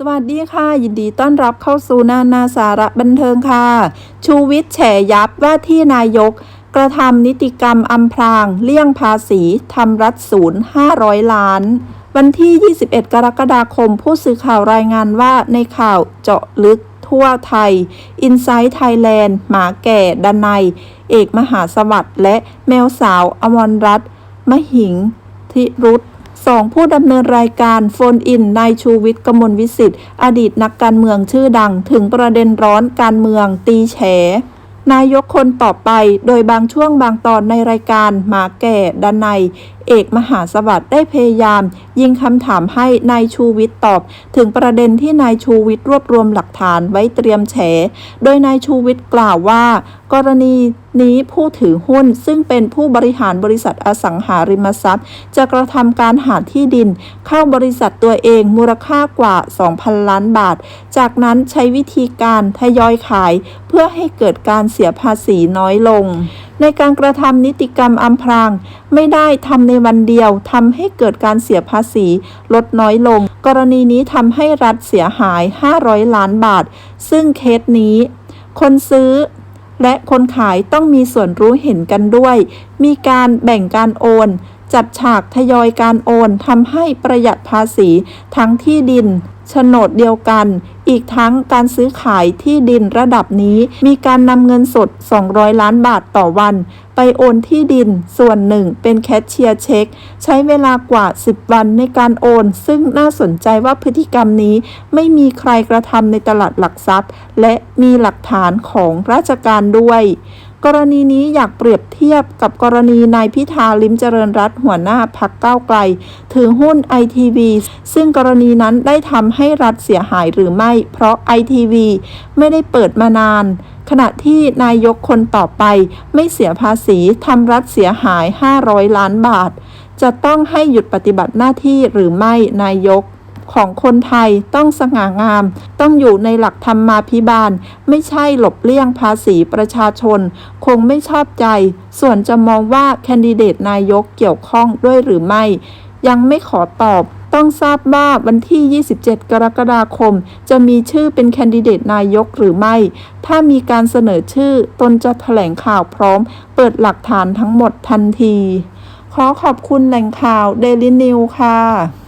สวัสดีค่ะ ยินดีต้อนรับเข้าสู่นานาสาระบันเทิงค่ะ ชูวิทย์แฉยับว่าที่นายก กระทำนิติกรรมอำพราง เลี่ยงภาษีทำรัฐศูนย์500 ล้าน วันที่ 21 กรกฎาคมผู้สื่อข่าวรายงานว่าในข่าวเจาะลึกทั่วไทย i n s i ซ e ์ไทยแลนด์ หมาแก่ดันในยเอกมหาสวัสดิ์และแมวสาวอมรรัตน์มหิง ธิรุธ สองผู้ดำเนินรายการโฟนอินนายชูวิทย์กมลวิสิทธิ์ อดีตนักการเมืองชื่อดัง ถึงประเด็นร้อนการเมือง ตีแฉนายกคนต่อไป โดยบางช่วงบางตอนในรายการหมาแก่ดันใน เอกมหาสวัสดิ์ได้พยายาม ยิงคำถามให้นายชูวิทย์ตอบ ถึงประเด็นที่นายชูวิทย์รวบรวมหลักฐานไว้เตรียมแฉ โดยนายชูวิทย์กล่าวว่า กรณี นี้ผู้ถือหุ้นซึ่งเป็นผู้บริหารบริษัทอสังหาริมทรัพย์ จะกระทำการหาที่ดิน เข้าบริษัทตัวเองมูลค่ากว่า 2,000 ล้านบาท จากนั้นใช้วิธีการทยอยขาย เพื่อให้เกิดการเสียภาษีน้อยลงในการกระทำนิติกรรมอำพราง ไม่ได้ทำในวันเดียวทำให้เกิดการเสียภาษี ลดน้อยลง กรณีนี้ทำให้รัฐเสียหาย 500 ล้านบาท ซึ่งเคสนี้ คนซื้อ และคนขายต้องมีส่วนรู้เห็นกันด้วย มีการแบ่งการโอน จัดฉากทยอยการโอนทำให้ประหยัดภาษีทั้งที่ดิน โฉนดเดียวกัน อีกทั้งการซื้อขายที่ดินระดับนี้มีการนำเงินสด 200 ล้านบาทต่อวัน ไปโอนที่ดินส่วนหนึ่งเป็นแคชเชียร์เช็ค ใช้เวลากว่า 10 วันในการโอน ซึ่งน่าสนใจว่าพฤติกรรมนี้ไม่มีใครกระทำในตลาดหลักทรัพย์ และมีหลักฐานของราชการด้วย กรณีนี้อยากเปรียบเทียบกับกรณีนายพิธาลิมเจริญรัตหัวหน้าพักก้าวไกล ถือหุ้นไอทีวีซึ่งกรณีนั้นได้ทำให้รัฐเสียหายหรือไม่ เพราะไอทีวีไม่ได้เปิดมานาน ขณะที่นายกคนต่อไปไม่เสียภาษีทำรัฐเสียหาย 500 ล้านบาท จะต้องให้หยุดปฏิบัติหน้าที่หรือไม่นายก ของคนไทยต้องสง่างาม ต้องอยู่ในหลักธรรมาภิบาล ไม่ใช่หลบเลี่ยงภาษีประชาชน คงไม่ชอบใจ ส่วนจะมองว่าแคนดิเดตนายกเกี่ยวข้องด้วยหรือไม่ ยังไม่ขอตอบต้องทราบว่าวันที่ 27 กรกฎาคม จะมีชื่อเป็นแคนดิเดตนายกหรือไม่ ถ้ามีการเสนอชื่อ ตนจะแถลงข่าวพร้อม เปิดหลักฐานทั้งหมดทันที ขอขอบคุณแหล่งข่าว Daily New ค่ะ